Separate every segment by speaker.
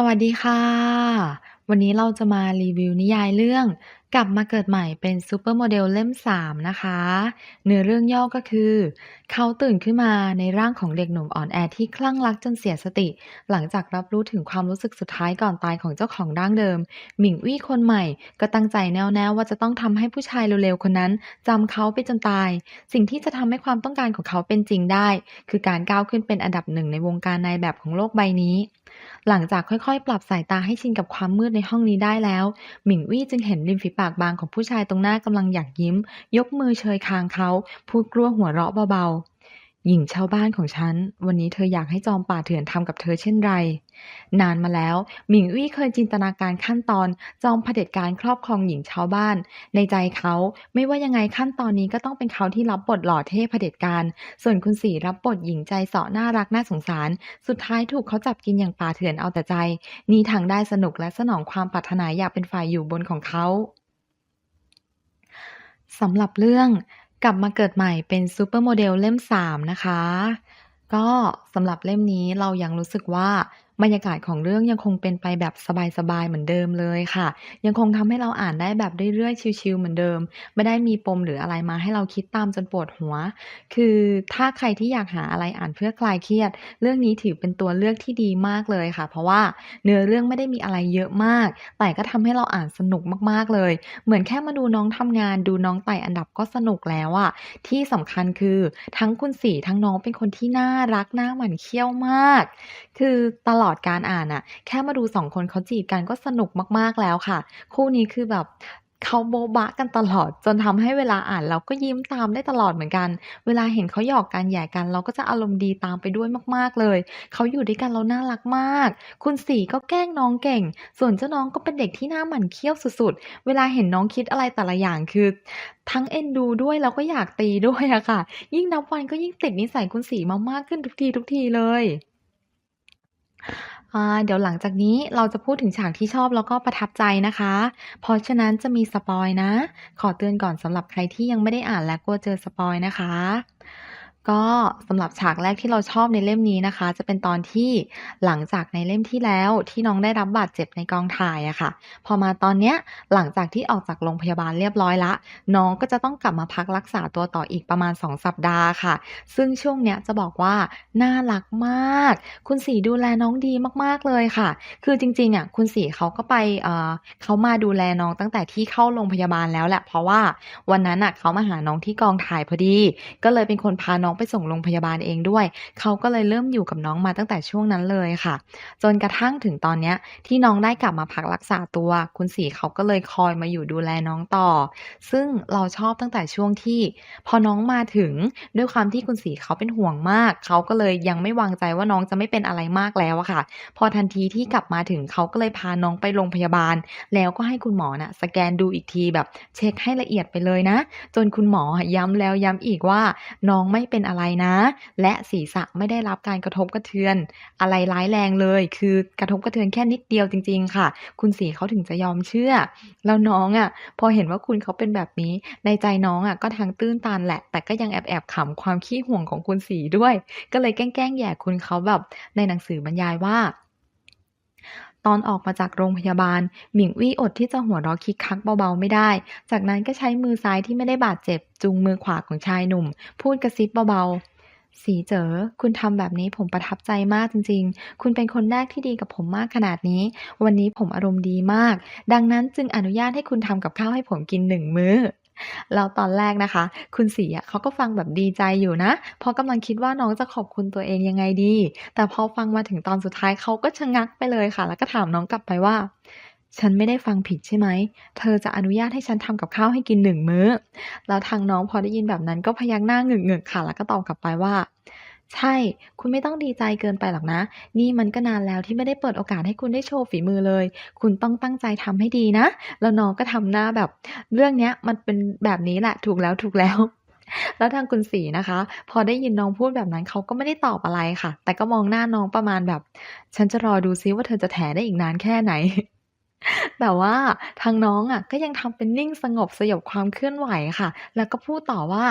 Speaker 1: สวัสดีค่ะ วันนี้เราจะมารีวิวนิยายเรื่อง กลับมาเกิดใหม่เป็นซูเปอร์โมเดลเล่ม 3 นะคะ เนื้อเรื่องย่อก็คือ เขาตื่นขึ้นมาในร่างของเด็กหนุ่มอ่อนแอที่คลั่งรักจนเสียสติ หลังจากรับรู้ถึงความรู้สึกสุดท้ายก่อนตายของเจ้าของร่างเดิม หมิงวี่คนใหม่ก็ตั้งใจแน่วแน่ว่าจะต้องทำให้ผู้ชายเร็วๆคนนั้นจำเขาไปจนตาย สิ่งที่จะทำให้ความต้องการของเขาเป็นจริงได้ คือการก้าวขึ้นเป็นอันดับหนึ่งในวงการนายแบบของโลกใบนี้ หลังจากค่อยๆ ปรับสายตาให้ชินกับความมืดในห้องนี้ได้แล้ว หมิงวี่จึงเห็นริมฝีปากบางของผู้ชายตรงหน้ากำลังอยากยิ้ม ยกมือเชยคางเขา พูดกลั้วหัวเราะเบาๆ หญิงชาวบ้านของฉัน วันนี้เธออยากให้จอมป่าเถื่อนทำกับเธอเช่นไร นานมาแล้ว หมิงวี่เคยจินตนาการขั้นตอน จอมเผด็จการครอบครองหญิงชาวบ้าน ในใจเขาไม่ว่ายังไงขั้นตอนนี้ก็ต้องเป็นเขาที่รับบทหล่อเท่เผด็จการ ส่วนคุณสีรับบทหญิงใจเสาะน่ารักน่าสงสาร สุดท้ายถูกเขาจับกินอย่างป่าเถื่อนเอาแต่ใจ นี่ทางได้สนุกและสนองความปรารถนาอยากเป็นฝ่ายอยู่บนของเขาสำหรับเรื่อง กลับมาเกิดใหม่เป็นซูเปอร์โมเดลเล่ม 3 นะคะ ก็สำหรับเล่มนี้เรายังรู้สึกว่า บรรยากาศของเรื่องยังคงเป็นไปแบบสบายๆเหมือนเดิมเลยค่ะ ยังคงทำให้เราอ่านได้แบบเรื่อยๆ ชิลๆเหมือนเดิม ไม่ได้มีปมหรืออะไรมาให้เราคิดตามจนปวดหัว คือถ้าใครที่อยากหาอะไรอ่านเพื่อคลายเครียด เรื่องนี้ถือเป็นตัวเลือกที่ดีมากเลยค่ะ เพราะว่าเนื้อเรื่องไม่ได้มีอะไรเยอะมาก แต่ก็ทำให้เราอ่านสนุกมากๆเลย เหมือนแค่มาดูน้องทำงาน ดูน้องไต่อันดับก็สนุกแล้วอะที่สำคัญคือทั้งคุณสีทั้งน้องเป็นคนที่น่ารักน่าหมั่นเคี้ยวมาก คือตลอดการอ่านน่ะแค่มาดู2คนเขาจีบกันก็สนุกมากๆแล้วค่ะ คู่นี้คือแบบเขาโบ๊ะบ๊ะกันตลอดจนทำให้เวลาอ่านเราก็ยิ้มตามได้ตลอดเหมือนกัน เวลาเห็นเขาหยอกกันแย่กัน เราก็จะอารมณ์ดีตามไปด้วยมากๆเลย เขาอยู่ด้วยกันแล้วน่ารักมาก คุณสีก็แกล้งน้องเก่ง ส่วนเจ้าน้องก็เป็นเด็กที่น่าหมั่นเคี้ยวสุดๆ เวลาเห็นน้องคิดอะไรแต่ละอย่างคือทั้งเอ็นดูด้วยแล้วก็อยากตีด้วยอะค่ะ ยิ่งนับวันก็ยิ่งติดนิสัยคุณสีมามากขึ้นทุกทีๆเลย เดี๋ยวหลังจากนี้เราจะพูดถึงฉากที่ชอบแล้วก็ประทับใจนะคะ เพราะฉะนั้นจะมีสปอยนะ ขอเตือนก่อนสำหรับใครที่ยังไม่ได้อ่านและกลัวเจอสปอยนะคะ ก็สำหรับฉากแรกที่เราชอบในเล่มนี้นะคะ จะเป็นตอนที่หลังจากในเล่มที่แล้วที่น้องได้รับบาดเจ็บในกองถ่ายอะค่ะ พอมาตอนเนี้ยหลังจากที่ออกจากโรงพยาบาลเรียบร้อยล้วน้องก็จะต้องกลับมาพักรักษาตัวต่ออีกประมาณ 2 สัปดาห์ค่ะ ซึ่งช่วงเนี้ยจะบอกว่าน่ารักมาก คุณสีดูแลน้องดีมากๆเลยค่ะ คือจริงๆอะคุณสีเขาก็ไปเออเขามาดูแลน้องตั้งแต่ที่เข้าโรงพยาบาลแล้วแหละเพราะว่าวันนั้นน่ะเขามาหาน้องที่กองถ่ายพอดี ก็เลยเป็นคนพาน้องไปส่งโรงพยาบาลเองด้วย เขาก็เลยเริ่มอยู่กับน้องมาตั้งแต่ช่วงนั้นเลยค่ะ จนกระทั่งถึงตอนเนี้ยที่น้องได้กลับมาพักรักษาตัว คุณสีเขาก็เลยคอยมาอยู่ดูแลน้องต่อ ซึ่งเราชอบตั้งแต่ช่วงที่ พอน้องมาถึงด้วยความที่คุณสีเขาเป็นห่วงมาก เขาก็เลยยังไม่วางใจว่าน้องจะไม่เป็นอะไรมากแล้วอะค่ะ พอทันทีที่กลับมาถึงเขาก็เลยพาน้องไปโรงพยาบาล แล้วก็ให้คุณหมอน่ะสแกนดูอีกทีแบบเช็กให้ละเอียดไปเลยนะ จนคุณหมอย้ำแล้วย้ำอีกว่าน้องไม่เป็นอะไรนะ และศีรษะไม่ได้รับการกระทบกระเทือน อะไรร้ายแรงเลย คือกระทบกระเทือนแค่นิดเดียวจริง ๆ ค่ะ คุณสีเขาถึงจะยอมเชื่อ แล้วน้องอะพอเห็นว่าคุณเขาเป็นแบบนี้ ในใจน้องอะก็ทั้งตื้นตันแหละ แต่ก็ยังแอบแอบขำความขี้ห่วงของคุณสีด้วย ก็เลยแกล้งแย่คุณเขาแบบในหนังสือบรรยายว่า ตอนออกมาจากโรงพยาบาล หมิงวี่อดที่จะหัวเราะคิกคักเบาๆไม่ได้ จากนั้นก็ใช้มือซ้ายที่ไม่ได้บาดเจ็บจูงมือขวาของชายหนุ่ม พูดกระซิบเบาๆ สีเจ๋อคุณทำแบบนี้ผมประทับใจมากจริง ๆ คุณเป็นคนแรกที่ดีกับผมมากขนาดนี้ วันนี้ผมอารมณ์ดีมาก ดังนั้นจึงอนุญาตให้คุณทำกับข้าวให้ผมกิน1มื้อ แล้วตอนแรกนะคะ คุณสีเขาก็ฟังแบบดีใจอยู่นะเพราะกำลังคิดว่าน้องจะขอบคุณตัวเองยังไงดี แต่พอฟังมาถึงตอนสุดท้ายเขาก็ชะงักไปเลยค่ะ แล้วก็ถามน้องกลับไปว่าฉันไม่ได้ฟังผิดใช่ไหม เธอจะอนุญาตให้ฉันทำกับข้าวให้กินหนึ่งมื้อ แล้วทางน้องพอได้ยินแบบนั้นก็พยักหน้าเงึกๆค่ะ แล้วก็ตอบกลับไปว่า ใช่ คุณไม่ต้องดีใจเกินไปหรอกนะ นี่มันก็นานแล้วที่ไม่ได้เปิดโอกาสให้คุณได้โชว์ฝีมือเลย คุณต้องตั้งใจทำให้ดีนะ แล้วน้องก็ทำหน้าแบบ เรื่องเนี้ยมันเป็นแบบนี้แหละ ถูกแล้วถูกแล้ว แล้วทางคุณสีนะคะ พอได้ยินน้องพูดแบบนั้นเขาก็ไม่ได้ตอบอะไรค่ะ แต่ก็มองหน้าน้องประมาณแบบ ฉันจะรอดูซิว่าเธอจะแถได้อีกนานแค่ไหนแต่ว่าทางน้องอะก็ยังทำเป็นนิ่งสงบสยบความเคลื่อนไหวค่ะ แล้วก็พูดต่อว่า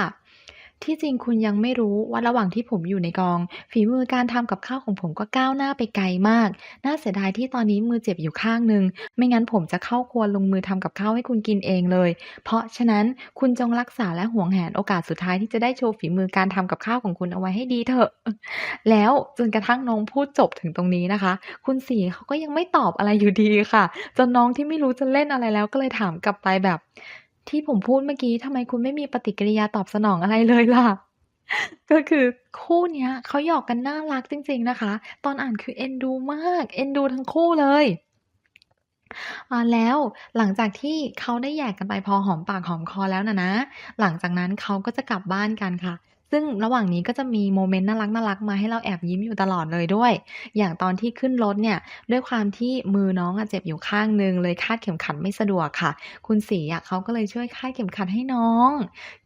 Speaker 1: ที่จริงคุณยังไม่รู้ว่าระหว่างที่ผมอยู่ในกอง ฝีมือการทำกับข้าวของผมก็ก้าวหน้าไปไกลมาก น่าเสียดายที่ตอนนี้มือเจ็บอยู่ข้างหนึ่ง ไม่งั้นผมจะเข้าครัวลงมือทำกับข้าวให้คุณกินเองเลย เพราะฉะนั้นคุณจงรักษาและห่วงแหนโอกาสสุดท้ายที่จะได้โชว์ฝีมือการทำกับข้าวของคุณเอาไว้ให้ดีเถอะ แล้วจนกระทั่งน้องพูดจบถึงตรงนี้นะคะ คุณศรีเขาก็ยังไม่ตอบอะไรอยู่ดีค่ะ จนน้องที่ไม่รู้จะเล่นอะไรแล้วก็เลยถามกลับไปแบบ ที่ผมพูดเมื่อกี้ทำไมคุณไม่มีปฏิกิริยาตอบสนองอะไรเลยล่ะ ก็คือคู่เนี้ยเขาหยอกกันน่ารักจริง ๆนะคะ ตอนอ่านคือเอ็นดูมากเอ็นดูทั้งคู่เลยอ่าแล้วหลังจากที่เขาได้แยกกันไปพอหอมปากหอมคอแล้วน่ะนะ หลังจากนั้นเขาก็จะกลับบ้านกันค่ะ ซึ่งระหว่างนี้ก็จะมีโมเมนต์น่ารักๆมาให้เราแอบยิ้มอยู่ตลอดเลยด้วย อย่างตอนที่ขึ้นรถเนี่ยด้วยความที่มือน้องอะเจ็บอยู่ข้างหนึ่งเลยคาดเข็มขัดไม่สะดวกค่ะ คุณศรีอะเขาก็เลยช่วยคาดเข็มขัดให้น้อง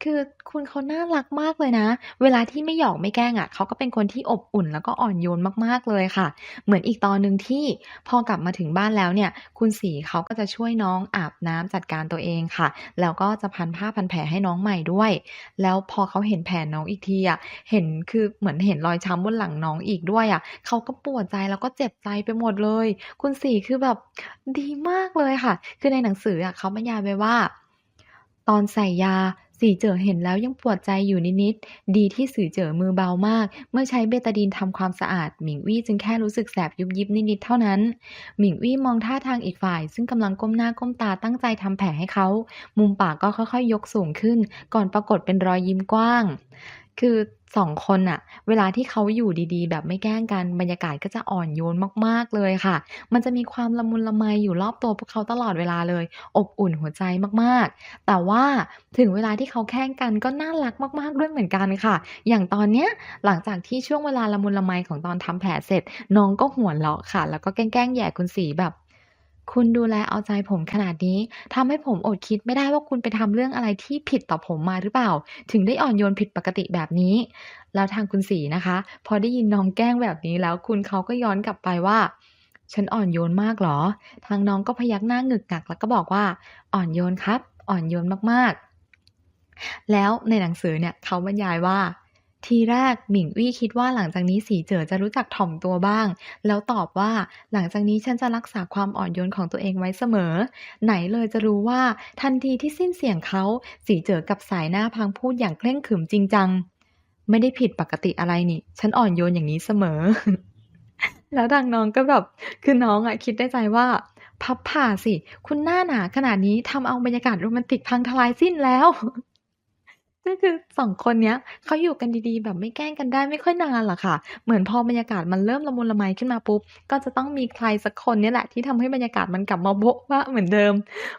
Speaker 1: คือคุณเขาน่ารักมากเลยนะ เวลาที่ไม่หยอกไม่แกล้งอะเขาก็เป็นคนที่อบอุ่นแล้วก็อ่อนโยนมากๆเลยค่ะ เหมือนอีกตอนหนึ่งที่พอกลับมาถึงบ้านแล้วเนี่ย คุณศรีเขาก็จะช่วยน้องอาบน้ำจัดการตัวเองค่ะ แล้วก็จะพันผ้าพันแผลให้น้องใหม่ด้วย แล้วพอเขาเห็นแผลน้องอีกทีอะเห็นคือเหมือนเห็นรอยช้ำบนหลังน้องอีกด้วยอะเขาก็ปวดใจแล้วก็เจ็บใจไปหมดเลย คุณสี่คือแบบดีมากเลยค่ะ คือในหนังสืออะเขาบรรยายไว้ว่า ตอนใส่ยา สี่เจ๋อเห็นแล้วยังปวดใจอยู่นิดๆ ดีที่สื่อเจ๋อมือเบามาก เมื่อใช้เบตาดีนทำความสะอาด หมิงวี่จึงแค่รู้สึกแสบยุบยิบนิดๆ เท่านั้น หมิงวี่มองท่าทางอีกฝ่าย ซึ่งกำลังก้มหน้าก้มตาตั้งใจทำแผลให้เขา มุมปากก็ค่อยๆ ยกสูงขึ้น ก่อนปรากฏเป็นรอยยิ้มกว้าง คือ สองคนน่ะเวลาที่เขาอยู่ดีๆ แบบไม่แกล้งกันบรรยากาศก็จะอ่อนโยนมากๆเลยค่ะ มันจะมีความละมุนละไมอยู่รอบตัวพวกเขาตลอดเวลาเลย อบอุ่นหัวใจมากๆ แต่ว่าถึงเวลาที่เขาแกล้งกันก็น่ารักมากๆด้วยเหมือนกันค่ะ อย่างตอนเนี้ยหลังจากที่ช่วงเวลาละมุนละไมของตอนทำแผลเสร็จ น้องก็หัวเราะค่ะ แล้วก็แกล้งแย่คุณศรีแบบ คุณดูแลเอาใจผมขนาดนี้ทำให้ผมอดคิดไม่ได้ว่าคุณไปทำเรื่องอะไรที่ผิดต่อผมมาหรือเปล่า ถึงได้อ่อนโยนผิดปกติแบบนี้ แล้วทางคุณศรีนะคะ พอได้ยินน้องแกล้งแบบนี้แล้วคุณเขาก็ย้อนกลับไปว่า ฉันอ่อนโยนมากเหรอ ทางน้องก็พยักหน้าหงึกงักแล้วก็บอกว่า อ่อนโยนครับ อ่อนโยนมากๆ แล้วในหนังสือเนี่ยเขาบรรยายว่า ทีแรกหมิงอี้คิดว่าหลังจากนี้สีเจ๋อจะรู้จักถ่อมตัวบ้าง แล้วตอบว่าหลังจากนี้ฉันจะรักษาความอ่อนโยนของตัวเองไว้เสมอ ไหนเลยจะรู้ว่าทันทีที่สิ้นเสียงเขา สีเจ๋อกับสายหน้าพังพูดอย่างเคร่งขรึมจริงจัง ไม่ได้ผิดปกติอะไรนี่ ฉันอ่อนโยนอย่างนี้เสมอ แล้วทางน้องก็แบบคือน้องอะคิดในใจว่าพับผ่าสิ คุณหน้าหนาขนาดนี้ทำเอาบรรยากาศโรแมนติกพังทลายสิ้นแล้ว ก็คือสองคนเนี้ยเขาอยู่กันดีๆ แบบไม่แกล้งกันได้ไม่ค่อยนานหรอกค่ะ เหมือนพอบรรยากาศมันเริ่มละมุนละไมขึ้นมาปุ๊บ ก็จะต้องมีใครสักคนเนี่ยแหละที่ทำให้บรรยากาศมันกลับมาโบ๊ะบ๊ะเหมือนเดิม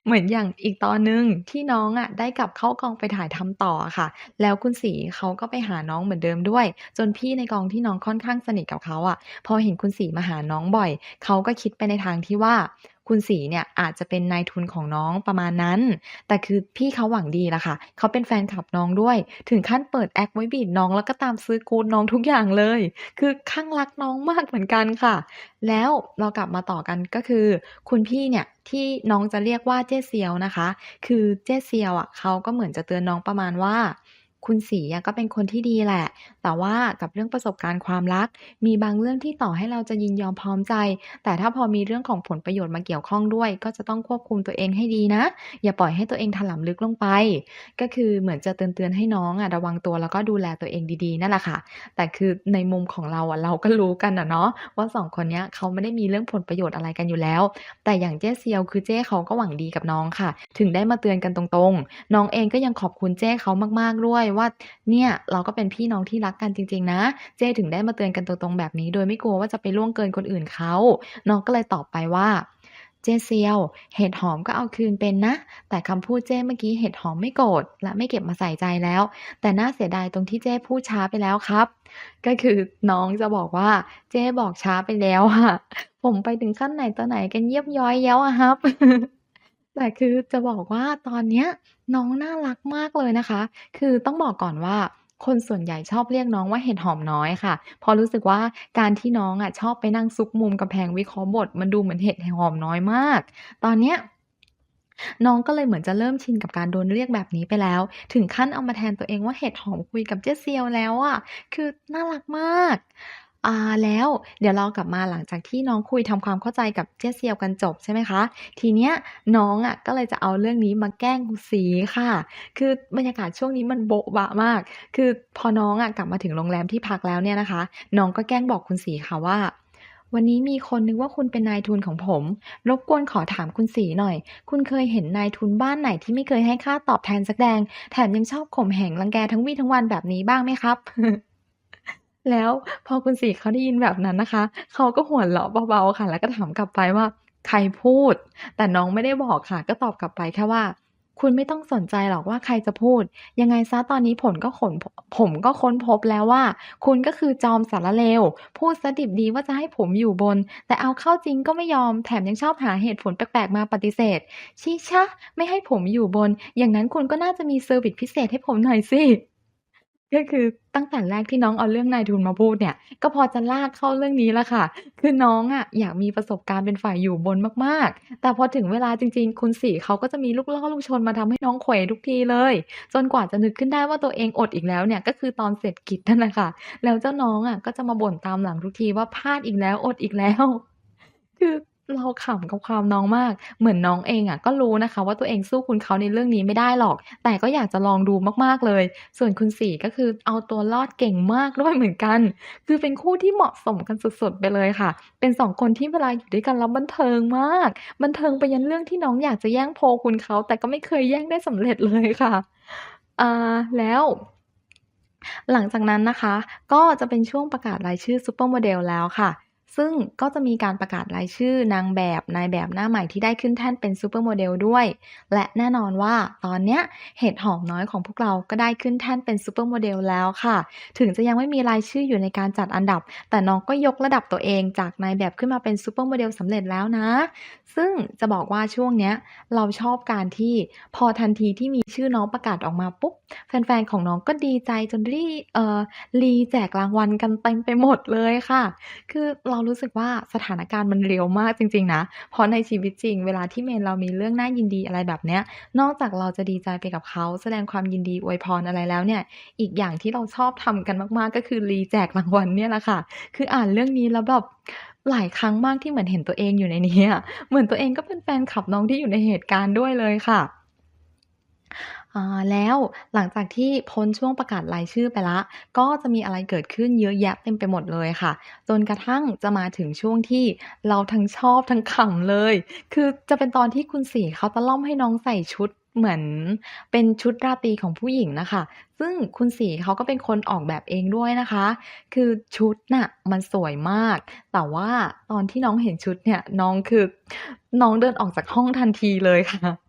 Speaker 1: เหมือนอย่างอีกตอนหนึ่งที่น้องอะได้กลับเข้ากองไปถ่ายทำต่อค่ะ แล้วคุณศรีเขาก็ไปหาน้องเหมือนเดิมด้วย จนพี่ในกองที่น้องค่อนข้างสนิทกับเขาอะ พอเห็นคุณศรีมาหาน้องบ่อยเขาก็คิดไปในทางที่ว่า คุณศรีเนี่ยอาจจะเป็นนายทุนของน้องประมาณนั้น แต่คือพี่เขาหวังดีละค่ะ เขาเป็นแฟนคลับน้องด้วย ถึงขั้นเปิดแอคไว้บีบน้องแล้วก็ตามซื้อกูดน้องทุกอย่างเลย คือคลั่งรักน้องมากเหมือนกันค่ะ แล้วเรากลับมาต่อกันก็คือ คุณพี่เนี่ยที่น้องจะเรียกว่าเจ๊เซียวนะคะ คือเจ๊เซียวอะเขาก็เหมือนจะเตือนน้องประมาณว่า คุณศรีก็เป็นคนที่ดีแหละ แต่ว่ากับเรื่องประสบการณ์ความรัก มีบางเรื่องที่ต่อให้เราจะยินยอมพร้อมใจ แต่ถ้าพอมีเรื่องของผลประโยชน์มาเกี่ยวข้องด้วย ก็จะต้องควบคุมตัวเองให้ดีนะ อย่าปล่อยให้ตัวเองถลำลึกลงไป ก็คือเหมือนจะเตือนๆให้น้องอะระวังตัวแล้วก็ดูแลตัวเองดีๆนั่นแหละค่ะ แต่คือในมุมของเราอะเราก็รู้กันอะเนาะว่าสองคนเนี้ยเขาไม่ได้มีเรื่องผลประโยชน์อะไรกันอยู่แล้ว แต่อย่างเจ๊เซียวคือเจ๊เขาก็หวังดีกับน้องค่ะ ถึงได้มาเตือนกันตรงๆ น้องเองก็ยังขอบคุณเจ๊เขามากๆด้วยว่าเนี่ยเราก็เป็นพี่น้องที่รักกันจริง ๆ นะ เจ้ถึงได้มาเตือนกันตรงๆแบบนี้ โดยไม่กลัวว่าจะไปล่วงเกินคนอื่นเขาน้องก็เลยตอบไปว่าเจเซียวเห็ดหอมก็เอาคืนเป็นนะ แต่คำพูดเจ้เมื่อกี้เห็ดหอมไม่โกรธและไม่เก็บมาใส่ใจแล้ว แต่น่าเสียดายตรงที่เจ้พูดช้าไปแล้วครับ ก็คือน้องจะบอกว่า เจ้บอกช้าไปแล้วอะผมไปถึงขั้นไหนตอนไหนกันเยียบย้อยแล้วอะครับ แต่คือจะบอกว่าตอนเนี้ย น้องน่ารักมากเลยนะคะ คือต้องบอกก่อนว่าคนส่วนใหญ่ชอบเรียกน้องว่าเห็ดหอมน้อยค่ะเพราะรู้สึกว่าการที่น้องอะชอบไปนั่งซุกมุมกำแพงวิเคราะห์บท มันดูเหมือนเห็ดหอมน้อยมาก ตอนเนี้ยน้องก็เลยเหมือนจะเริ่มชินกับการโดนเรียกแบบนี้ไปแล้ว ถึงขั้นเอามาแทนตัวเองว่าเห็ดหอมคุยกับเจ๊เซียวแล้วอะ คือน่ารักมาก อ่าแล้วเดี๋ยวเรากลับมาหลังจากที่น้องคุยทำความเข้าใจกับเจ๊เซียวกันจบใช่ไหมคะ ทีเนี้ยน้องอะก็เลยจะเอาเรื่องนี้มาแกล้งคุณสีค่ะ คือบรรยากาศช่วงนี้มันโบ๊ะบะมาก คือพอน้องอะกลับมาถึงโรงแรมที่พักแล้วเนี่ยนะคะ น้องก็แกล้งบอกคุณศรีค่ะว่า"วันนี้มีคนนึกว่าคุณเป็นนายทุนของผม รบกวนขอถามคุณศรีหน่อย คุณเคยเห็นนายทุนบ้านไหนที่ไม่เคยให้ค่าตอบแทนสักแดง แถมยังชอบข่มเหงรังแกทั้งวี่ทั้งวันแบบนี้บ้างไหมครับ?" แล้วพอคุณศรีเขาได้ยินแบบนั้นนะคะ เขาก็หัวเราะเบาๆค่ะ แล้วก็ถามกลับไปว่า"ใครพูด?"แต่น้องไม่ได้บอกค่ะ ก็ตอบกลับไปแค่ว่า"คุณไม่ต้องสนใจหรอกว่าใครจะพูด ยังไงเสียตอนนี้ผลก็ขนผมก็ค้นพบแล้วว่า คุณก็คือจอมสารเลว พูดสดิบดีว่าจะให้ผมอยู่บน แต่เอาเข้าจริงก็ไม่ยอม แถมยังชอบหาเหตุผลแปลกๆมาปฏิเสธชิชะ ไม่ให้ผมอยู่บน อย่างนั้นคุณก็น่าจะมีเซอร์วิซพิเศษให้ผมหน่อยสิ" ก็คือตั้งแต่แรกที่น้องเอาเรื่องนายทุนมาพูดเนี่ย ก็พอจะลากเข้าเรื่องนี้แหละค่ะ คือน้องอะอยากมีประสบการณ์เป็นฝ่ายอยู่บนมากๆ แต่พอถึงเวลาจริง ๆ คุณศรีเขาก็จะมีลูกล่อลูกชนมาทำให้น้องเขวทุกทีเลย จนกว่าจะนึกขึ้นได้ว่าตัวเองอดอีกแล้วเนี่ย ก็คือตอนเสร็จกิจนั่นแหละค่ะ แล้วเจ้าน้องอะก็จะมาบ่นตามหลังทุกทีว่า"พลาดอีกแล้วอดอีกแล้ว"คือ เราขำกับความน้องมาก เหมือนน้องเองอะก็รู้นะคะ ว่าตัวเองสู้คุณเขาในเรื่องนี้ไม่ได้หรอก แต่ก็อยากจะลองดูมากๆเลย ส่วนคุณศรีก็คือเอาตัวรอดเก่งมากด้วยเหมือนกัน คือเป็นคู่ที่เหมาะสมกันสุดๆไปเลยค่ะ เป็น2คนที่เวลาอยู่ด้วยกันแล้วบันเทิงมาก บันเทิงไปยันเรื่องที่น้องอยากจะแย่งโพลคุณเขา แต่ก็ไม่เคยแย่งได้สำเร็จเลยค่ะอ่าแล้วหลังจากนั้นนะคะ ก็จะเป็นช่วงประกาศรายชื่อ Supermodel แล้วค่ะ ซึ่งก็จะมีการประกาศรายชื่อนางแบบนายแบบหน้าใหม่ที่ได้ขึ้นแท่นเป็น Supermodel ด้วย และแน่นอนว่าตอนเนี้ยเห็ดหอมน้อยของพวกเราก็ได้ขึ้นแท่นเป็น Supermodel แล้วค่ะ ถึงจะยังไม่มีรายชื่ออยู่ในการจัดอันดับ แต่น้องก็ยกระดับตัวเองจากนายแบบขึ้นมาเป็น Supermodel สำเร็จแล้วนะ ซึ่งจะบอกว่าช่วงเนี้ยเราชอบการที่พอทันทีที่มีชื่อน้องประกาศออกมาปุ๊บแฟนๆของน้องก็ดีใจจนรีเอ่อรีแจกรางวัลกันเต็มไปหมดเลยค่ะ คือเรารู้สึกว่าสถานการณ์มันเร็วมากจริง ๆ นะ เพราะในชีวิตจริง เวลาที่เมนเรามีเรื่องน่ายินดีอะไรแบบเนี้ย นอกจากเราจะดีใจไปกับเขา แสดงความยินดีอวยพรอะไรแล้วเนี่ย อีกอย่างที่เราชอบทำกันมากๆ ก็คือรีแจกรางวัลเนี่ยแหละค่ะ คืออ่านเรื่องนี้แล้วแบบหลายครั้งมากที่เหมือนเห็นตัวเองอยู่ในนี้เหมือนตัวเองก็เป็นแฟนคลับน้องที่อยู่ในเหตุการณ์ด้วยเลยค่ะ แล้วหลังจากที่พ้นช่วงประกาศรายชื่อไปล้วก็จะมีอะไรเกิดขึ้นเยอะแยะเต็มไปหมดเลยค่ะ จนกระทั่งจะมาถึงช่วงที่เราทั้งชอบทั้งขำเลย คือจะเป็นตอนที่คุณศรีเขาตะล่อมให้น้องใส่ชุดเหมือนเป็นชุดราตรีของผู้หญิงนะคะ ซึ่งคุณศรีเขาก็เป็นคนออกแบบเองด้วยนะคะ คือชุดน่ะมันสวยมาก แต่ว่าตอนที่น้องเห็นชุดเนี่ยน้องคือน้องเดินออกจากห้องทันทีเลยค่ะ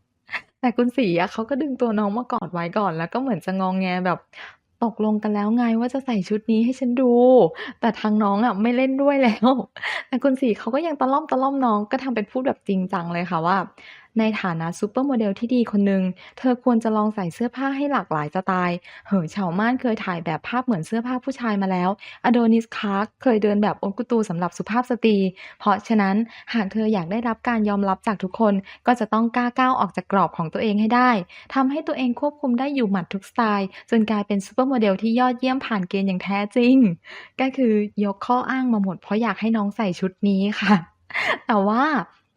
Speaker 1: แต่คุณสีอะเขาก็ดึงตัวน้องมากอดไว้ก่อน แล้วก็เหมือนจะงองแงแบบ"ตกลงกันแล้วไงว่าจะใส่ชุดนี้ให้ฉันดู"แต่ทางน้องอะไม่เล่นด้วยแล้ว แต่คุณสีเขาก็ยังตะล่อมตะล่อมน้องก็ทำเป็นพูดแบบจริงจังเลยค่ะว่า" ในฐานะ Supermodel ที่ดีคนหนึ่งเธอควรจะลองใส่เสื้อผ้าให้หลากหลายสไตล์ เหอเฉาม่านเคยถ่ายแบบภาพเหมือนเสื้อผ้าผู้ชายมาแล้ว Adonis Clark เคยเดินแบบ Haute Couture สำหรับสุภาพสตรี เพราะฉะนั้นหากเธออยากได้รับการยอมรับจากทุกคนก็จะต้องกล้าก้าวออกจากกรอบของตัวเองให้ได้ทำให้ตัวเองควบคุมได้อยู่หมัดทุกสไตล์ จนกลายเป็น Supermodel ที่ยอดเยี่ยมผ่านเกณฑ์อย่างแท้จริง"ก็คือยกข้ออ้างมาหมดเพราะอยากให้น้องใส่ชุดนี้ค่ะ แต่ว่า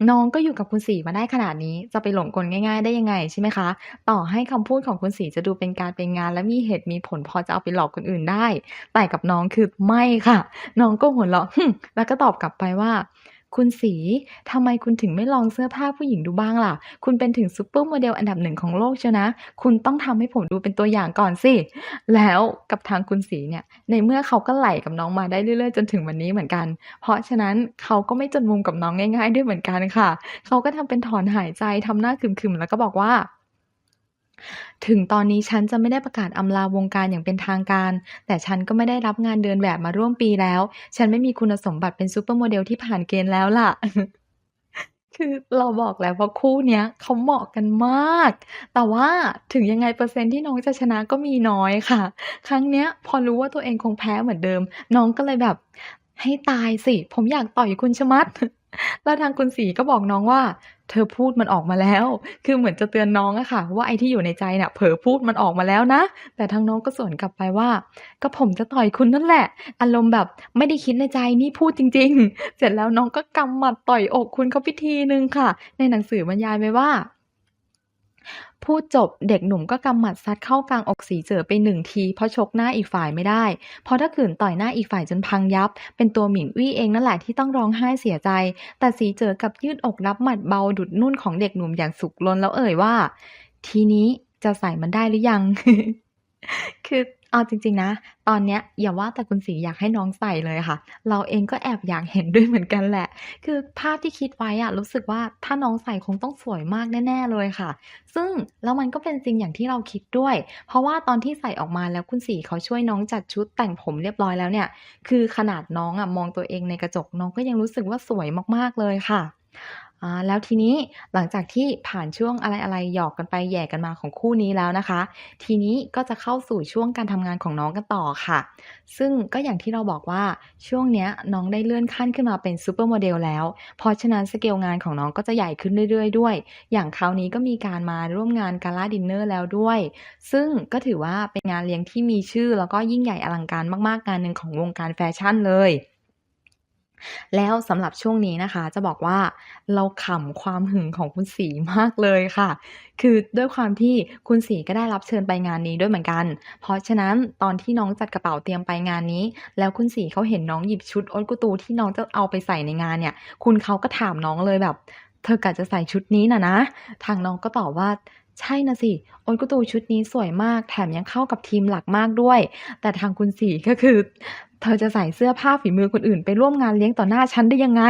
Speaker 1: น้องก็อยู่กับคุณสีมาได้ขนาดนี้ จะไปหลงกลง่ายๆ ได้ยังไงใช่ไหมคะ ต่อให้คำพูดของคุณสีจะดูเป็นการเป็นงาน และมีเหตุมีผลพอจะเอาไปหลอกคนอื่นได้ แต่กับน้องคือไม่ค่ะ น้องก็หัวเราะแล้วก็ตอบกลับไปว่า" คุณสีทำไมคุณถึงไม่ลองเสื้อผ้าผู้หญิงดูบ้างล่ะ คุณเป็นถึงซูเปอร์โมเดลอันดับหนึ่งของโลกเชียวนะ คุณต้องทำให้ผมดูเป็นตัวอย่างก่อนสิ"แล้วกับทางคุณสีเนี่ย ในเมื่อเขาก็ไหลกับน้องมาได้เรื่อยๆ จนถึงวันนี้เหมือนกัน เพราะฉะนั้นเขาก็ไม่จนมุมกับน้องง่าย ๆ ด้วยเหมือนกันค่ะ เขาก็ทำเป็นถอนหายใจทำหน้าขรึมๆแล้วก็บอกว่า" ถึงตอนนี้ฉันจะไม่ได้ประกาศอำลาวงการอย่างเป็นทางการ แต่ฉันก็ไม่ได้รับงานเดินแบบมาร่วมปีแล้ว ฉันไม่มีคุณสมบัติเป็น Supermodel ที่ผ่านเกณฑ์แล้วล่ะ"คือเราบอกแล้วว่าคู่เนี้ยเขาเหมาะกันมาก แต่ว่าถึงยังไงเปอร์เซ็นต์ที่น้องจะชนะก็มีน้อยค่ะ ครั้งเนี้ย พอรู้ว่าตัวเองคงแพ้เหมือนเดิม น้องก็เลยแบบ"ให้ตายสิ ผมอยากต่อยคุณชมัด" แล้วทางคุณสีก็บอกน้องว่า"เธอพูดมันออกมาแล้ว"คือเหมือนจะเตือนน้องอะค่ะ ว่าไอ้ที่อยู่ในใจเนี่ยเผลอพูดมันออกมาแล้วนะ แต่ทางน้องก็สวนกลับไปว่า"ก็ผมจะต่อยคุณนั่นแหละ"อารมณ์แบบไม่ได้คิดในใจนี่พูดจริง ๆ เสร็จแล้วน้องก็กำหมัดต่อยอกคุณเขาพิธีหนึ่งค่ะ ในหนังสือบรรยายไว้ว่า พูดจบเด็กหนุ่มก็กำหมัดซัดเข้ากลางอกสีเจ๋อไปหนึ่งทีเพราะชกหน้าอีกฝ่ายไม่ได้ เพราะถ้าขืนต่อยหน้าอีกฝ่ายจนพังยับ เป็นตัวหมิงวี่เองนั่นแหละที่ต้องร้องไห้เสียใจ แต่สีเจ๋อกับยืดอกรับหมัดเบาดุดนุ่นของเด็กหนุ่มอย่างสุขล้นแล้วเอ่ยว่า"ทีนี้จะใส่มันได้หรือยัง?"คือ เอาจริง ๆ นะ ตอนเนี้ยอย่าว่าแต่คุณศรีอยากให้น้องใส่เลยค่ะ เราเองก็แอบอยากเห็นด้วยเหมือนกันแหละ คือภาพที่คิดไว้อะรู้สึกว่าถ้าน้องใส่คงต้องสวยมากแน่ ๆ เลยค่ะ ซึ่งแล้วมันก็เป็นจริงอย่างที่เราคิดด้วย เพราะว่าตอนที่ใส่ออกมาแล้วคุณศรีเขาช่วยน้องจัดชุดแต่งผมเรียบร้อยแล้วเนี่ย คือขนาดน้องอะมองตัวเองในกระจกน้องก็ยังรู้สึกว่าสวยมากๆเลยค่ะ แล้วทีนี้หลังจากที่ผ่านช่วงอะไรๆหยอกกันไปแย่กันมาของคู่นี้แล้วนะคะ ทีนี้ก็จะเข้าสู่ช่วงการทำงานของน้องกันต่อค่ะ ซึ่งก็อย่างที่เราบอกว่าช่วงเนี้ยน้องได้เลื่อนขั้นขึ้นมาเป็น Supermodel แล้ว เพราะฉะนั้นสเกลงานของน้องก็จะใหญ่ขึ้นเรื่อยๆ ด้วย อย่างคราวนี้ก็มีการมาร่วมงาน Gala Dinner แล้วด้วย ซึ่งก็ถือว่าเป็นงานเลี้ยงที่มีชื่อแล้วก็ยิ่งใหญ่อลังการมากๆงานหนึ่งของวงการแฟชั่นเลย แล้วสำหรับช่วงนี้นะคะจะบอกว่าเราขำความหึงของคุณศรีมากเลยค่ะ คือด้วยความที่คุณศรีก็ได้รับเชิญไปงานนี้ด้วยเหมือนกัน เพราะฉะนั้นตอนที่น้องจัดกระเป๋าเตรียมไปงานนี้ แล้วคุณศรีเขาเห็นน้องหยิบชุดโอ๊ตกูตูที่น้องจะเอาไปใส่ในงานเนี่ย คุณเขาก็ถามน้องเลยแบบ"เธอกะจะใส่ชุดนี้นะนะ?"ทางน้องก็ตอบว่า" ใช่น่ะสิโอ๊ตกูตูชุดนี้สวยมาก แถมยังเข้ากับทีมหลักมากด้วย"แต่ทางคุณศรีก็คือ"เธอจะใส่เสื้อผ้าฝีมือคนอื่น ไปร่วมงานเลี้ยงต่อหน้าฉันได้ยังไง?"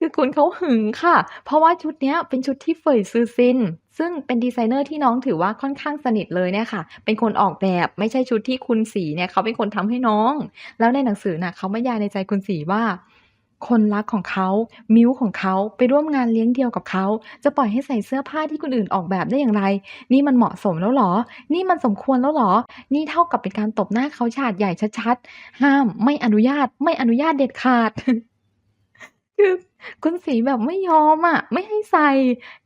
Speaker 1: คือคุณเขาหึงค่ะ เพราะว่าชุดนี้เป็นชุดที่เฟ่ยซือซิน ซึ่งเป็นดีไซเนอร์ที่น้องถือว่าค่อนข้างสนิทเลยเนี่ยค่ะ เป็นคนออกแบบไม่ใช่ชุดที่คุณศรีเนี่ยเขาเป็นคนทำให้น้อง แล้วในหนังสือน่ะเขาบรรยายในใจคุณศรีว่า" คนรักของเขามิ้วของเขาไปร่วมงานเลี้ยงเดียวกับเขา จะปล่อยให้ใส่เสื้อผ้าที่คนอื่นออกแบบได้อย่างไร นี่มันเหมาะสมแล้วหรอ นี่มันสมควรแล้วหรอ นี่เท่ากับเป็นการตบหน้าเขาฉาดใหญ่ชัดๆ ห้ามไม่อนุญาตไม่อนุญาตเด็ดขาด"คือคุณศรีแบบไม่ยอมอะไม่ให้ใส่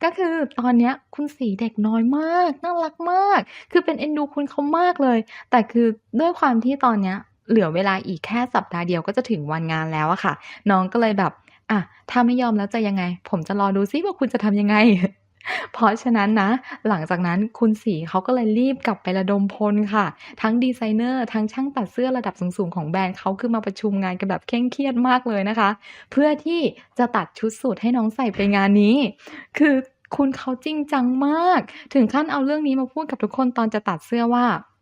Speaker 1: ก็คือตอนเนี้ย คุณศรีเด็กน้อยมาก น่ารักมาก คือเป็นเอ็นดูคุณเขามากเลย แต่คือด้วยความที่ตอนเนี้ย เหลือเวลาอีกแค่สัปดาห์เดียวก็จะถึงวันงานแล้วอะค่ะ น้องก็เลยแบบ"อะถ้าไม่ยอมแล้วจะยังไง ผมจะรอดูซิว่าคุณจะทำยังไง"เพราะฉะนั้นนะ หลังจากนั้นคุณศรีเขาก็เลยรีบกลับไประดมพลค่ะ ทั้งดีไซเนอร์ ทั้งช่างตัดเสื้อระดับสูงๆของแบรนด์เขาคือมาประชุมงานกันแบบเคร่งเครียดมากเลยนะคะ เพื่อที่จะตัดชุดสูทให้น้องใส่ไปงานนี้ คือคุณเขาจริงจังมาก ถึงขั้นเอาเรื่องนี้มาพูดกับทุกคนตอนจะตัดเสื้อว่า"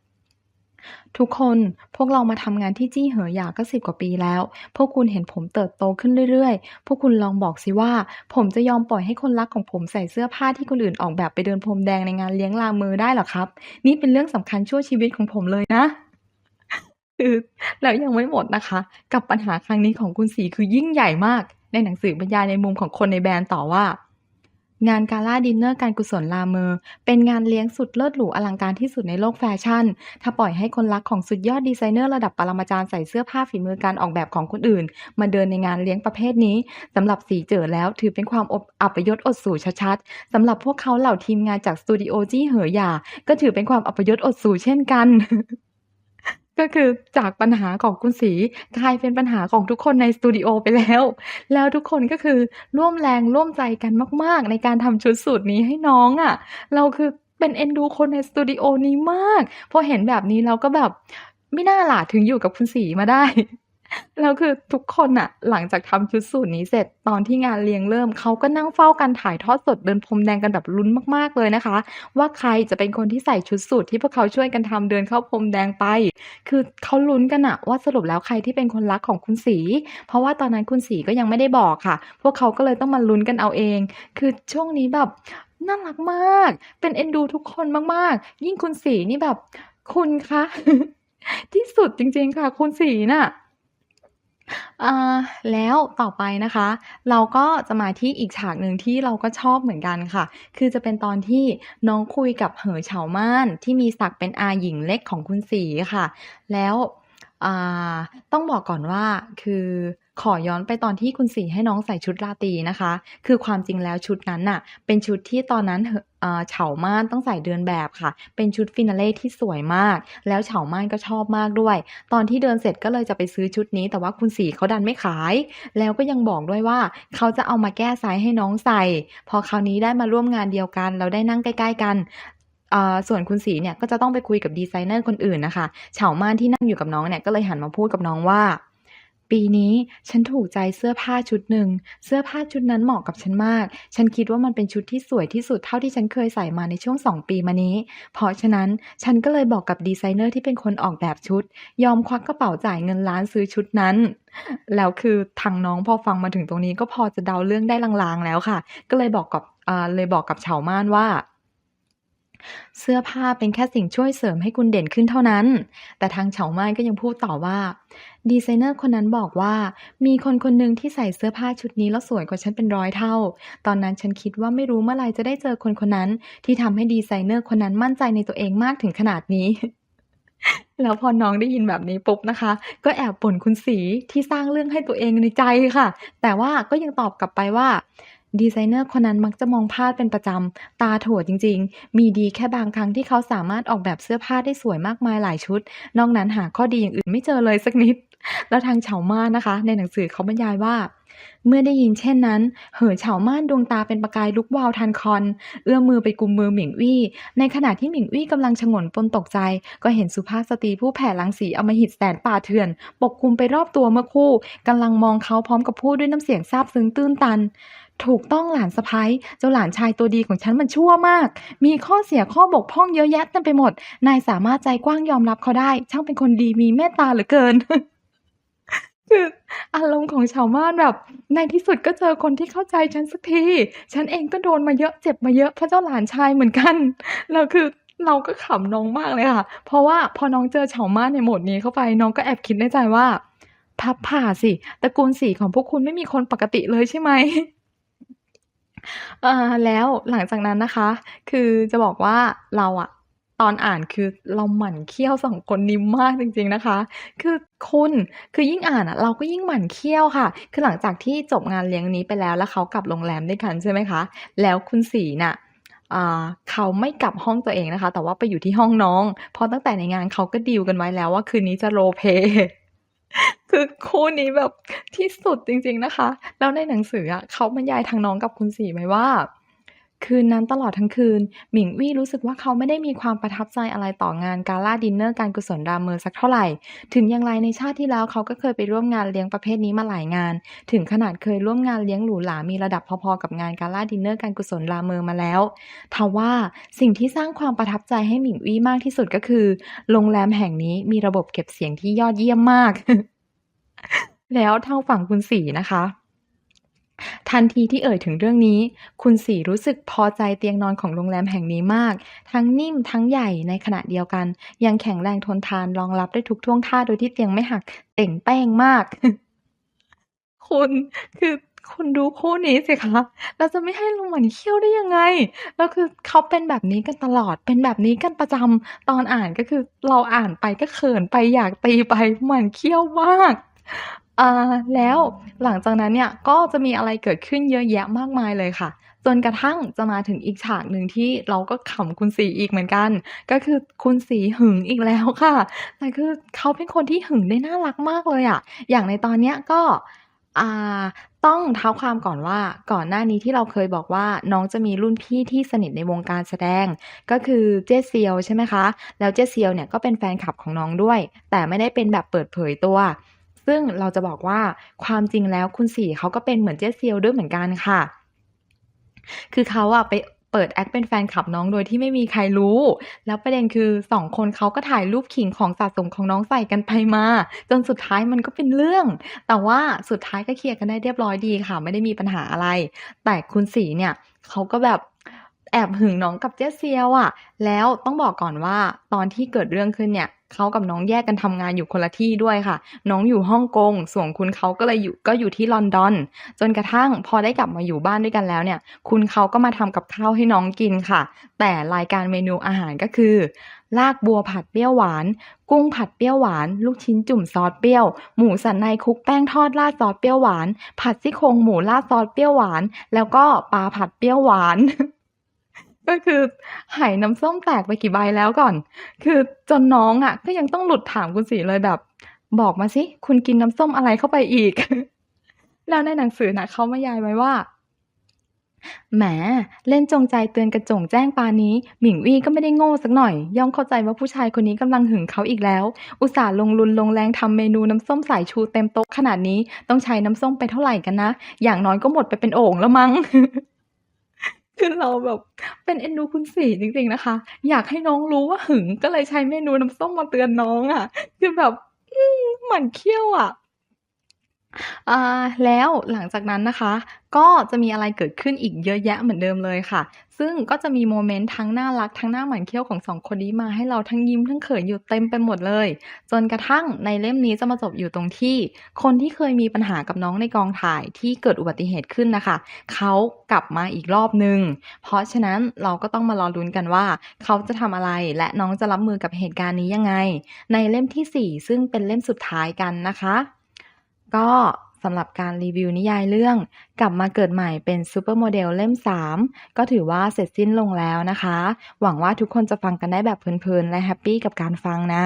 Speaker 1: ทุกคนพวกเรามาทำงานที่จี้เหอหยาก็10กว่าปีแล้ว พวกคุณเห็นผมเติบโตขึ้นเรื่อยๆ พวกคุณลองบอกสิว่า ผมจะยอมปล่อยให้คนรักของผมใส่เสื้อผ้าที่คนอื่นออกแบบไปเดินพรมแดงในงานเลี้ยงลาเมอได้หรอครับ?นี่เป็นเรื่องสำคัญชั่วชีวิตของผมเลยนะ"คือแล้วยังไม่หมดนะคะ กับปัญหาครั้งนี้ของคุณศรีคือยิ่งใหญ่มาก ในหนังสือบรรยายในมุมของคนในแบรนด์ต่อว่า งาน Gala Dinner การกุศลลาเมอร์เป็นงานเลี้ยงสุดเลิศหรูอลังการที่สุดในโลกแฟชั่น ถ้าปล่อยให้คนรักของสุดยอดดีไซเนอร์ระดับปรมาจารย์ใส่เสื้อผ้าฝีมือการออกแบบของคนอื่น มาเดินในงานเลี้ยงประเภทนี้สำหรับสีเจ๋อแล้วถือเป็นความอบอัปยศอดสูชัดๆสำหรับพวกเขาเหล่าทีมงานจากสตูดิโอจี้เหอหยาก็ถือเป็นความอัปยศอดสูเช่นกัน ก็คือจากปัญหาของคุณสีกลายเป็นปัญหาของทุกคนในสตูดิโอไปแล้ว แล้วทุกคนก็คือร่วมแรงร่วมใจกันมาก ๆ ในการทำชุดสูตรนี้ให้น้องอะเราคือเป็นเอ็นดูคนในสตูดิโอนี้มาก พอเห็นแบบนี้เราก็แบบไม่น่าหล่ะถึงอยู่กับคุณสีมาได้ แล้วคือทุกคนน่ะหลังจากทำชุดสูทนี้เสร็จตอนที่งานเลี้ยงเริ่มเขาก็นั่งเฝ้าการถ่ายทอดสดเดินพรมแดงกันแบบลุ้นมากๆเลยนะคะ ว่าใครจะเป็นคนที่ใส่ชุดสูทที่พวกเขาช่วยกันทำเดินเข้าพรมแดงไป คือเขาลุ้นกันน่ะว่าสรุปแล้วใครที่เป็นคนรักของคุณศรีเพราะว่าตอนนั้นคุณศรีก็ยังไม่ได้บอกค่ะ พวกเขาก็เลยต้องมาลุ้นกันเอาเอง คือช่วงนี้แบบน่ารักมาก เป็นเอ็นดูทุกคนมากๆ ยิ่งคุณศรีนี่แบบ คุณคะที่สุดจริงๆค่ะ คุณศรีน่ะอ่า แล้วต่อไปนะคะ เราก็จะมาที่อีกฉากหนึ่งที่เราก็ชอบเหมือนกันค่ะ คือจะเป็นตอนที่น้องคุยกับเหอเฉาม่านที่มีศักเป็นอาหญิงเล็กของคุณสีค่ะ แล้วต้องบอกก่อนว่าคือ ขอย้อนไปตอนที่คุณสีให้น้องใส่ชุดราตรีนะคะ คือความจริงแล้วชุดนั้นน่ะ เป็นชุดที่ตอนนั้นเฉาม่านต้องใส่เดินแบบค่ะ เป็นชุด Finale ที่สวยมาก แล้วเฉาม่านก็ชอบมากด้วย ตอนที่เดินเสร็จก็เลยจะไปซื้อชุดนี้ แต่ว่าคุณสีเขาดันไม่ขาย แล้วก็ยังบอกด้วยว่าเขาจะเอามาแก้ไซซ์ให้น้องใส่ พอคราวนี้ได้มาร่วมงานเดียวกันแล้วได้นั่งใกล้ ๆ กันส่วนคุณสีเนี่ยก็จะต้องไปคุยกับดีไซเนอร์คนอื่นนะคะ เฉาม่านที่นั่งอยู่กับน้องเนี่ยก็เลยหันมาพูดกับน้องว่า" ปีนี้ฉันถูกใจเสื้อผ้าชุดหนึ่ง เสื้อผ้าชุดนั้นเหมาะกับฉันมาก ฉันคิดว่ามันเป็นชุดที่สวยที่สุดเท่าที่ฉันเคยใส่มาในช่วง2ปีมานี้ เพราะฉะนั้นฉันก็เลยบอกกับดีไซเนอร์ที่เป็นคนออกแบบชุด ยอมควักกระเป๋าจ่ายเงินล้านซื้อชุดนั้น"แล้วคือทางน้องพอฟังมาถึงตรงนี้ก็พอจะเดาเรื่องได้ลางๆแล้วค่ะ ก็เลยบอกกับอ่าเลยบอกกับเฉาม่านว่า" เสื้อผ้าเป็นแค่สิ่งช่วยเสริมให้คุณเด่นขึ้นเท่านั้น"แต่ทางเฉาไม่ก็ยังพูดต่อว่า"ดีไซเนอร์คนนั้นบอกว่า มีคนคนหนึ่งที่ใส่เสื้อผ้าชุดนี้แล้วสวยกว่าฉันเป็นร้อยเท่า ตอนนั้นฉันคิดว่าไม่รู้เมื่อไรจะได้เจอคนคนนั้น ที่ทำให้ดีไซเนอร์คนนั้นมั่นใจในตัวเองมากถึงขนาดนี้"แล้วพอน้องได้ยินแบบนี้ปุ๊บนะคะ ก็แอบบ่นคุณสีที่สร้างเรื่องให้ตัวเองในใจค่ะ แต่ว่าก็ยังตอบกลับไปว่า" ดีไซเนอร์คนนั้นมักจะมองพลาดเป็นประจำ ตาถั่วจริง ๆ มีดีแค่บางครั้งที่เขาสามารถออกแบบเสื้อผ้าได้สวยมากมายหลายชุด นอกนั้นหาข้อดีอย่างอื่นไม่เจอเลยสักนิด"แล้วทางเฉาม่านนะคะ ในหนังสือเขาบรรยายว่า"เมื่อได้ยินเช่นนั้น เหอเฉาม่านดวงตาเป็นประกายลุกวาวทันควันเอื้อมมือไปกุมมือหมิงอี้ในขณะที่หมิงอี้กำลังฉงนปนตกใจ ก็เห็นสุภาพสตรีผู้แผ่รังสีอำมหิตแสนป่าเถื่อน ปกคลุมไปรอบตัวเมื่อคู่กำลังมองเขาพร้อมกับพูดด้วยน้ำเสียงซาบซึ้งตื้นตัน ถูกต้องหลานสะใภ้เจ้าหลานชายตัวดีของฉันมันชั่วมาก มีข้อเสียข้อบกพร่องเยอะแยะเต็มไปหมด นายสามารถใจกว้างยอมรับเขาได้ ช่างเป็นคนดีมีเมตตาเหลือเกินคืออารมณ์ของเฉาม่านแบบ ในที่สุดก็เจอคนที่เข้าใจฉันสักที ฉันเองก็โดนมาเยอะเจ็บมาเยอะเพราะเจ้าหลานชายเหมือนกันแล้วคือเราก็ขำน้องมากเลยค่ะ เพราะว่าพอน้องเจอเฉาม่านในโหมดนี้เข้าไปน้องก็แอบคิดในใจว่า"พับผ่าสิตระกูลสีของพวกคุณไม่มีคนปกติเลยใช่ไหม?" อแล้วหลังจากนั้นนะคะ คือจะบอกว่าเราอะตอนอ่านคือเราหมั่นเคี้ยว2คนนี้มากจริงๆนะคะ คือคุณคือยิ่งอ่านอะเราก็ยิ่งหมั่นเคี้ยวค่ะ คือหลังจากที่จบงานเลี้ยงนี้ไปแล้วแล้วเขากลับโรงแรมด้วยกันใช่ไหมคะ แล้วคุณสีน่ะอ่าเขาไม่กลับห้องตัวเองนะคะ แต่ว่าไปอยู่ที่ห้องน้อง เพราะตั้งแต่ในงานเขาก็ดีลกันไว้แล้วว่าคืนนี้จะ role play คือคู่นี้แบบที่สุดจริง ๆนะคะ แล้วในหนังสืออะเขาบรรยายทางน้องกับคุณสีไหมว่า คืนนั้นตลอดทั้งคืน หมิงอี้รู้สึกว่าเขาไม่ได้มีความประทับใจอะไรต่องานกาลาดินเนอร์การกุศลรามเมอร์สักเท่าไหร่ ถึงอย่างไรในชาติที่แล้วเขาก็เคยไปร่วมงานเลี้ยงประเภทนี้มาหลายงาน ถึงขนาดเคยร่วมงานเลี้ยงหรูหรา มีระดับพอๆกับงานกาลาดินเนอร์การกุศลรามเมอร์มาแล้วทว่าสิ่งที่สร้างความประทับใจให้หมิงอี้มากที่สุดก็คือ โรงแรมแห่งนี้มีระบบเก็บเสียงที่ยอดเยี่ยมมาก แล้วทางฝั่งคุณสีนะคะ ทันทีที่เอ่ยถึงเรื่องนี้ คุณสีรู้สึกพอใจเตียงนอนของโรงแรมแห่งนี้มาก ทั้งนิ่มทั้งใหญ่ในขณะเดียวกัน ยังแข็งแรงทนทานรองรับได้ทุกท่วงท่าโดยที่เตียงไม่หักเต่งแป้งมาก คุณคือคุณดูคู่นี้สิคะ เราจะไม่ให้เราหมั่นเคี้ยวได้ยังไง แล้วคือเขาเป็นแบบนี้กันตลอด เป็นแบบนี้กันประจำตอนอ่านก็คือเราอ่านไปก็เขินไปอยากตีไปหมั่นเคี้ยวมาก อ่าแล้วหลังจากนั้นเนี่ยก็จะมีอะไรเกิดขึ้นเยอะแยะมากมายเลยค่ะ จนกระทั่งจะมาถึงอีกฉากหนึ่งที่เราก็ขำคุณสีอีกเหมือนกัน ก็คือคุณสีหึงอีกแล้วค่ะแต่คือเขาเป็นคนที่หึงได้น่ารักมากเลยอะอย่างในตอนเนี้ยก็อ่าต้องเท้าความก่อนว่าก่อนหน้านี้ที่เราเคยบอกว่าน้องจะมีรุ่นพี่ที่สนิทในวงการแสดง ก็คือเจ๊เซียวใช่ไหมคะ แล้วเจ๊เซียวเนี่ยก็เป็นแฟนคลับของน้องด้วย แต่ไม่ได้เป็นแบบเปิดเผยตัว ซึ่งเราจะบอกว่าความจริงแล้วคุณสีเขาก็เป็นเหมือนเจ๊เซียวด้วยเหมือนกันค่ะ คือเขาอะไปเปิด act เป็นแฟนคลับน้องโดยที่ไม่มีใครรู้ แล้วประเด็นคือ2คนเขาก็ถ่ายรูปขิงของสะสมของน้องใส่กันไปมา จนสุดท้ายมันก็เป็นเรื่อง แต่ว่าสุดท้ายก็เคลียร์กันได้เรียบร้อยดีค่ะ ไม่ได้มีปัญหาอะไร แต่คุณสีเนี่ยเขาก็แบบ แอบหึงน้องกับเจ๊เซียวอะแล้วต้องบอกก่อนว่าตอนที่เกิดเรื่องขึ้นเนี่ยเขากับน้องแยกกันทำงานอยู่คนละที่ด้วยค่ะ น้องอยู่ฮ่องกง ส่วนคุณเขาก็เลยอยู่ก็อยู่ที่ลอนดอน จนกระทั่งพอได้กลับมาอยู่บ้านด้วยกันแล้วเนี่ย คุณเขาก็มาทำกับข้าวให้น้องกินค่ะ แต่รายการเมนูอาหารก็คือ ลากบัวผัดเปรี้ยวหวาน กุ้งผัดเปรี้ยวหวาน ลูกชิ้นจุ่มซอสเปรี้ยว หมูสันในคุกแป้งทอดราดซอสเปรี้ยวหวาน ผัดซี่โครงหมูราดซอสเปรี้ยวหวาน แล้วก็ปลาผัดเปรี้ยวหวาน ก็คือไหน้ำส้มแตกไปกี่ใบแล้วก่อน คือจนน้องอะก็ยังต้องหลุดถามคุณศรีเลยแบบ บอกมาสิคุณกินน้ำส้มอะไรเข้าไปอีก แล้วในหนังสือน่ะเขาบรรยายไว้ว่าแหมเล่นจงใจเตือนกระจงแจ้งปานี้ หมิงวี่ก็ไม่ได้โง่สักหน่อย ย่อมเข้าใจว่าผู้ชายคนนี้กำลังหึงเขาอีกแล้ว อุตส่าห์ลงรุนลงแรงทำเมนูน้ำส้มสายชูเต็มโต๊ะขนาดนี้ต้องใช้น้ำส้มไปเท่าไหร่กันนะ อย่างน้อยก็หมดไปเป็นโอ่งแล้วมั้ง คือเราแบบเป็นเอ็นดูคุณสีจริงๆนะคะ อยากให้น้องรู้ว่าหึงก็เลยใช้เมนูน้ำส้มมาเตือนน้องอะคือแบบมหมั่นเคี้ยวอะ่ะ แล้วหลังจากนั้นนะคะ ก็จะมีอะไรเกิดขึ้นอีกเยอะแยะเหมือนเดิมเลยค่ะ ซึ่งก็จะมีโมเมนต์ทั้งน่ารักทั้งน่าหมั่นเคี้ยวของ2คนนี้มาให้เราทั้งยิ้มทั้งเขินอยู่เต็มไปหมดเลย จนกระทั่งในเล่มนี้จะมาจบอยู่ตรงที่ คนที่เคยมีปัญหากับน้องในกองถ่ายที่เกิดอุบัติเหตุขึ้นนะคะ เขากลับมาอีกรอบหนึ่งเพราะฉะนั้นเราก็ต้องมารอลุ้นกันว่า เขาจะทำอะไรและน้องจะรับมือกับเหตุการณ์นี้ยังไง ในเล่มที่ 4 ซึ่งเป็นเล่มสุดท้ายกันนะคะ ก็สำหรับการรีวิวนิยายเรื่อง กลับมาเกิดใหม่เป็นซูเปอร์โมเดลเล่ม 3 ก็ถือว่าเสร็จสิ้นลงแล้วนะคะ หวังว่าทุกคนจะฟังกันได้แบบเพลินๆ และแฮปปี้กับการฟังนะ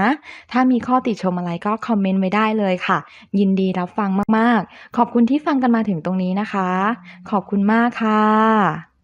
Speaker 1: ถ้ามีข้อติชมอะไรก็คอมเมนต์ไว้ได้เลยค่ะ ยินดีรับฟังมากๆ ขอบคุณที่ฟังกันมาถึงตรงนี้นะคะ ขอบคุณมากค่ะ